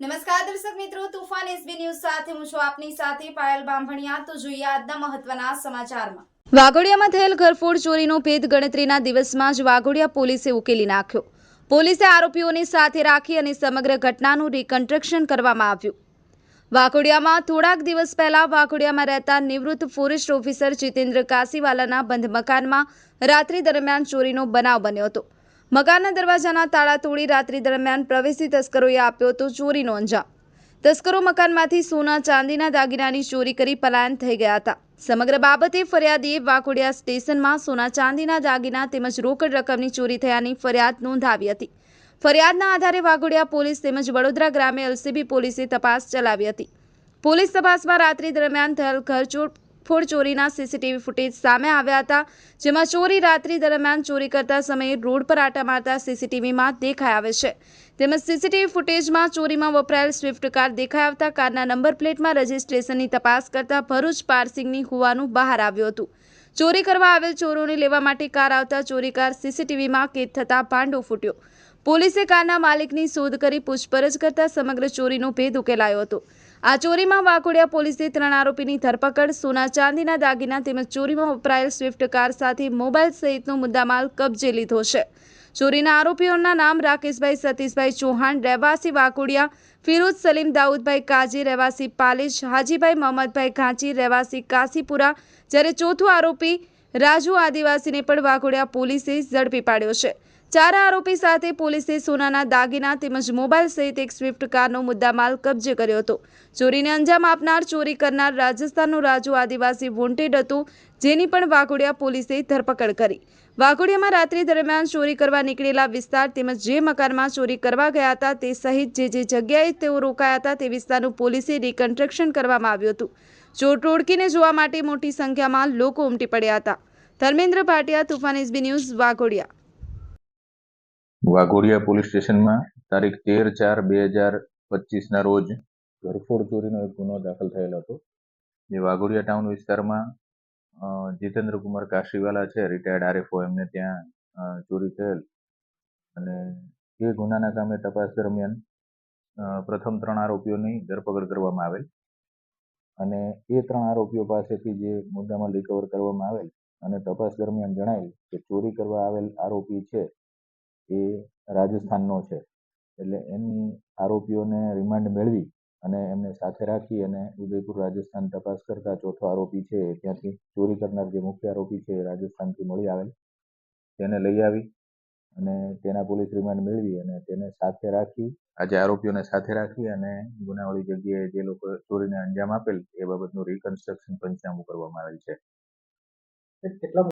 નમસ્કાર દર્શક મિત્રો, તુફાન એસબી ન્યૂઝ સાથે હું છું આપની સાથે પાયલ બાંભણિયા. તો જોઈએ આજના મહત્વના સમાચારમાં. વાઘોડિયામાં થયેલ ઘરફોડ ચોરીનો ભેદ ગણતરીના દિવસમાં જ વાઘોડિયા પોલીસે ઉકેલી નાખ્યો. પોલીસે આરોપીઓને સાથે રાખી અને સમગ્ર ઘટનાનું રિકન્સ્ટ્રક્શન કરવામાં આવ્યું. વાઘોડિયામાં થોડાક દિવસ પહેલા વાઘોડિયામાં રહેતા નિવૃત્ત ફોરેસ્ટ ઓફિસર જીતેન્દ્ર કાસીવાલાના બંધ મકાનમાં રાત્રિ દરમિયાન ચોરીનો બનાવ બન્યો હતો. મકાનના દરવાજાના તાળા તોડી રાત્રિ દરમિયાન પ્રવેશી તસ્કરોએ આપ્યો હતો ચોરીનો અંજામ. તસ્કરો મકાનમાંથી સોના, ચાંદીના દાગીનાની ચોરી કરી પલાયન થઈ ગયા હતા. સમગ્ર બાબતે ફરિયાદીએ વાઘોડિયા સ્ટેશનમાં સોના, ચાંદીના દાગીના તેમજ રોકડ રકમની ચોરી થયાની ફરિયાદ નોંધાવી હતી. ફરિયાદના આધારે વાઘોડિયા પોલીસ તેમજ વડોદરા ગ્રામે એલસીબી પોલીસે તપાસ ચલાવી હતી. પોલીસ તપાસમાં રાત્રિ દરમિયાન થયેલ ઘરચોર ફોડ ચોરીના સીસીટીવી ફૂટેજ સામે આવ્યા હતા, જેમાં ચોરી રાત્રિ દરમિયાન ચોરી કરતા સમયે રોડ પર આટા મારતા સીસીટીવીમાં દેખાઈ આવે છે. તેમજ સીસીટીવી ફૂટેજમાં ચોરીમાં વપરાયેલ સ્વિફ્ટ કાર દેખાઈ આવતા કારના નંબર પ્લેટમાં રજિસ્ટ્રેશનની તપાસ કરતા ભરૂચ પાર્સિંગની હોવાનું બહાર આવ્યું હતું. ચોરી કરવા આવેલ ચોરોને લેવા માટે કાર આવતા ચોરી કાર સીસીટીવીમાં કેદ થતા ભાંડો ફૂટ્યો. પોલીસે કારના માલિકની શોધ કરી પૂછપરછ કરતા સમગ્ર ચોરીનો ભેદ ઉકેલાયો હતો. આ ચોરીમાં વાઘોડિયા પોલીસે ત્રણ આરોપીની ધરપકડ, સોના ચાંદીના દાગીના તેમજ ચોરીમાં વપરાયેલ સ્વિફ્ટ કાર સાથે મોબાઈલ સહિતનો મુદ્દામાલ કબજે લીધો છે. ચોરીના આરોપીઓના નામ રાકેશભાઈ, સતીશભાઈ ચૌહાણ, રહેવાસી વાઘોડિયા, ફિરોજ સલીમ, દાઉદભાઈ કાજી, રહેવાસી પાલેજ, હાજીભાઈ મોહમ્મદભાઈ ઘાંચી, રહેવાસી કાશીપુરા, જ્યારે ચોથો આરોપી રાજુ આદિવાસીને પણ વાઘોડિયા પોલીસે ઝડપી પાડ્યો છે. ચાર આરોપી સાથે પોલીસે સોનાના દાગીના તેમજ મોબાઈલ સહિત એક સ્વિફ્ટ કારનો મુદ્દામાલ કબજે કર્યો હતો. ચોરીને અંજામ આપનાર, ચોરી કરનાર રાજસ્થાનનો રાજુ આદિવાસી વોન્ટેડ હતો, જેની પણ વાઘોડિયા પોલીસે ધરપકડ કરી. વાઘોડિયામાં રાત્રિ દરમિયાન ચોરી કરવા નીકળેલા વિસ્તાર તેમજ જે મકાનમાં ચોરી કરવા ગયા હતા તે સહિત જે જે જગ્યાએ તેઓ રોકાયા હતા તે વિસ્તારનું પોલીસે રિકન્સ્ટ્રક્શન કરવામાં આવ્યું હતું. ચોર ટોળકીને જોવા માટે મોટી સંખ્યામાં લોકો ઉમટી પડ્યા હતા. Dharmendra Bhatia, Toofan SB news Waghodia. Waghodia police સ્ટેશનમાં તારીખ તેર ચાર બે હજાર પચીસના રોજ ઘરફોડ ચોરીનો એક ગુનો દાખલ થયેલો હતો. જે વાઘોડિયા ટાઉન વિસ્તારમાં અ, જીતેન્દ્ર કુમાર કાશીવાલા છે રિટાયર્ડ આરએફઓ એમને ત્યાં ચોરી થયેલ. અને એ ગુનાના કામે તપાસ દરમિયાન પ્રથમ ત્રણ આરોપીઓની ધરપકડ કરવામાં આવેલ. અને એ ત્રણ આરોપીઓ પાસેથી જે મુદ્દામાં રિકવર કરવામાં આવેલ અને તપાસ દરમિયાન જણાયેલ કે ચોરી કરવા આવેલ આરોપી છે એ રાજસ્થાનનો છે. એટલે એની આરોપીઓને રિમાન્ડ મેળવી અને એમને સાથે રાખી અને ઉદયપુર રાજસ્થાન તપાસ કરતા ચોથો આરોપી છે ત્યાંથી ચોરી કરનાર જે મુખ્ય આરોપી છે એ રાજસ્થાનથી મળી આવેલ. તેને લઈ આવી અને તેના પોલીસ રિમાન્ડ મેળવી અને તેને સાથે રાખી, આજે આરોપીઓને સાથે રાખી અને ગુનાવાળી જગ્યાએ જે લોકો ચોરીને અંજામ આપેલ એ બાબતનું રિકન્સ્ટ્રક્શન પંચનામું કરવામાં આવેલ છે. કેટલા